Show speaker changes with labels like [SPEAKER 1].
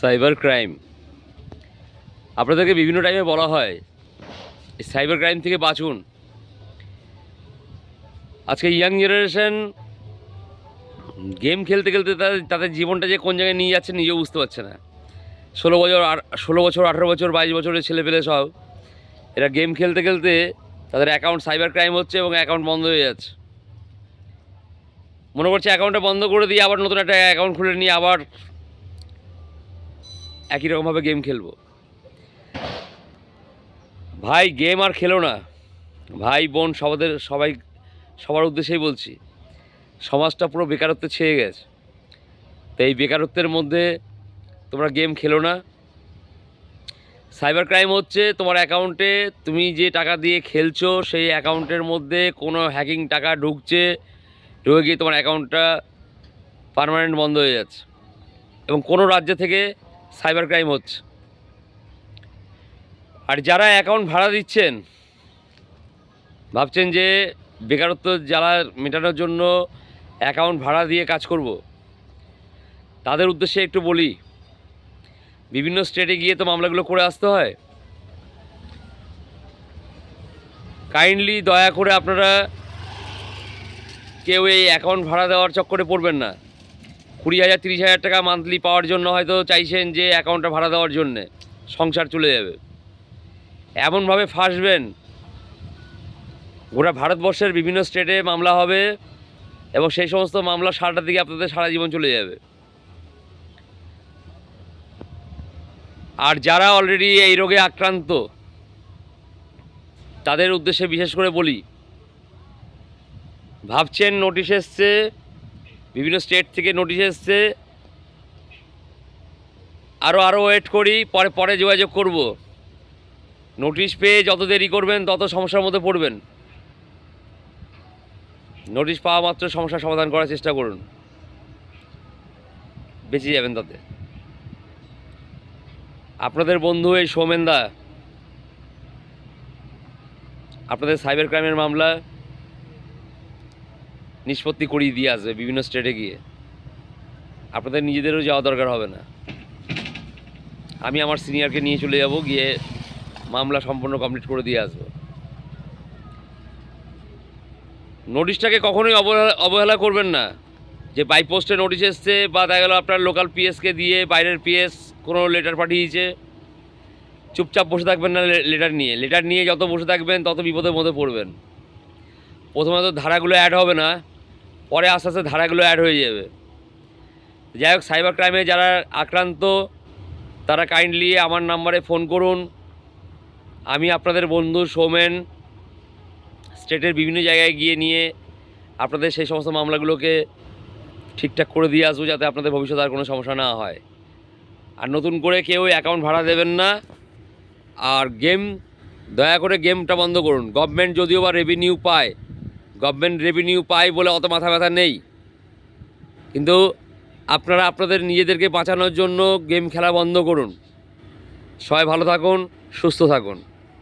[SPEAKER 1] Cyber crime আপনাদেরকে বিভিন্ন টাইমে বলা হয় সাইবার ক্রাইম থেকে বাঁচুন। আজকে ইয়াং জেনারেশন গেম খেলতে খেলতে তাদের তাদের জীবনটা যে কোন জায়গায় নিয়ে যাচ্ছে নিজেও বুঝতে পারছে না। ষোলো বছর ষোলো বছর, আঠেরো বছর, বাইশ বছরের ছেলে পেলে সব, এরা গেম খেলতে খেলতে তাদের অ্যাকাউন্ট সাইবার ক্রাইম হচ্ছে এবং অ্যাকাউন্ট বন্ধ হয়ে যাচ্ছে। মনে করছে অ্যাকাউন্টটা বন্ধ করে দিয়ে আবার নতুন একটা অ্যাকাউন্ট খুলে নিয়ে আবার একই রকমভাবে গেম খেলব। ভাই গেম আর খেলো না। ভাই, বোন সবাদের, সবাই, সবার উদ্দেশ্যেই বলছি, সমাজটা পুরো বেকারত্বে ছেয়ে গেছে। তো এই বেকারত্বের মধ্যে তোমরা গেম খেলো না। সাইবার ক্রাইম হচ্ছে তোমার অ্যাকাউন্টে তুমি যে টাকা দিয়ে খেলছো, সেই অ্যাকাউন্টের মধ্যে কোনো হ্যাকিং টাকা ঢুকছে, ঢুকে গিয়ে তোমার অ্যাকাউন্টটা পার্মানেন্ট বন্ধ হয়ে যাচ্ছে। এবং কোনো রাজ্য থেকে সাইবার ক্রাইম হচ্ছে। আর যারা অ্যাকাউন্ট ভাড়া দিচ্ছেন, ভাবছেন যে বেকারত্ব জ্বালা মেটানোর জন্য অ্যাকাউন্ট ভাড়া দিয়ে কাজ করব, তাদের উদ্দেশ্যে একটু বলি, বিভিন্ন স্টেটে গিয়ে তো মামলাগুলো করে আসতে হয়। কাইন্ডলি দয়া করে আপনারা কেউ এই অ্যাকাউন্ট ভাড়া দেওয়ার চক্করে পড়বেন না। কুড়ি হাজার, তিরিশ হাজার টাকা মান্থলি পাওয়ার জন্য হয়তো চাইছেন যে অ্যাকাউন্টটা ভাড়া দেওয়ার জন্যে। সংসার চলে যাবে। এমনভাবে ফাঁসবেন। গোটা ভারতবর্ষের বিভিন্ন স্টেটে মামলা হবে এবং সেই সমস্ত মামলা সারাটার দিকে আপনাদের সারা জীবন চলে যাবে। আর যারা অলরেডি এই রোগে আক্রান্ত, তাদের উদ্দেশ্যে বিশেষ করে বলি, ভাবছেন নোটিশ এসছে বিভিন্ন স্টেট থেকে নোটিশ এসছে। আরও আরও ওয়েট করি, পরে পরে যোগাযোগ করব। নোটিশ পেয়ে যত দেরি করবেন, তত সমস্যার মধ্যে পড়বেন। নোটিশ পাওয়া মাত্র সমস্যার সমাধান করার চেষ্টা করুন। বেঁচে যাবেন তাতে। আপনাদের বন্ধু এই সৌমেনদা আপনাদের সাইবার ক্রাইমের মামলা। নিষ্পত্তি করিয়ে দিয়ে আসবে বিভিন্ন স্টেটে গিয়ে। আপনাদের নিজেদেরও যাওয়া দরকার হবে না। আমি আমার সিনিয়রকে নিয়ে চলে যাব, গিয়ে মামলা সম্পূর্ণ কমপ্লিট করে দিয়ে আসব। নোটিশটাকে কখনোই অবহেলা করবেন না। যে বাই পোস্টে নোটিশ এসছে বা দেখা গেলো আপনার লোকাল পিএসকে দিয়ে, বাইরের পিএস কোনো লেটার পাঠিয়েছে। চুপচাপ বসে থাকবেন না লেটার নিয়ে। লেটার নিয়ে যত বসে থাকবেন, তত বিপদের মধ্যে পড়বেন। প্রথমে তো ধারাগুলো অ্যাড হবে না। পরে আস্তে আস্তে ধারাগুলো অ্যাড হয়ে যাবে। যাই হোক সাইবার ক্রাইমে যারা আক্রান্ত, তারা কাইন্ডলি আমার নাম্বারে ফোন করুন। আমি আপনাদের বন্ধু সৌমেন স্টেটের বিভিন্ন জায়গায় গিয়ে নিয়ে আপনাদের সেই সমস্ত মামলাগুলোকে ঠিকঠাক করে দিয়ে আসব, যাতে আপনাদের ভবিষ্যতে আর কোনো সমস্যা না হয়। আর নতুন করে কেউ অ্যাকাউন্ট ভাড়া দেবেন না। আর গেম দয়া করে গেমটা বন্ধ করুন। গভর্নমেন্ট যদিও বা রেভিনিউ পায় গভর্নমেন্ট রেভিনিউ পায় বলে অত মাথা ব্যথা নেই। কিন্তু আপনারা আপনাদের নিজেদেরকে বাঁচানোর জন্য গেম খেলা বন্ধ করুন। সবাই ভালো থাকুন, সুস্থ থাকুন।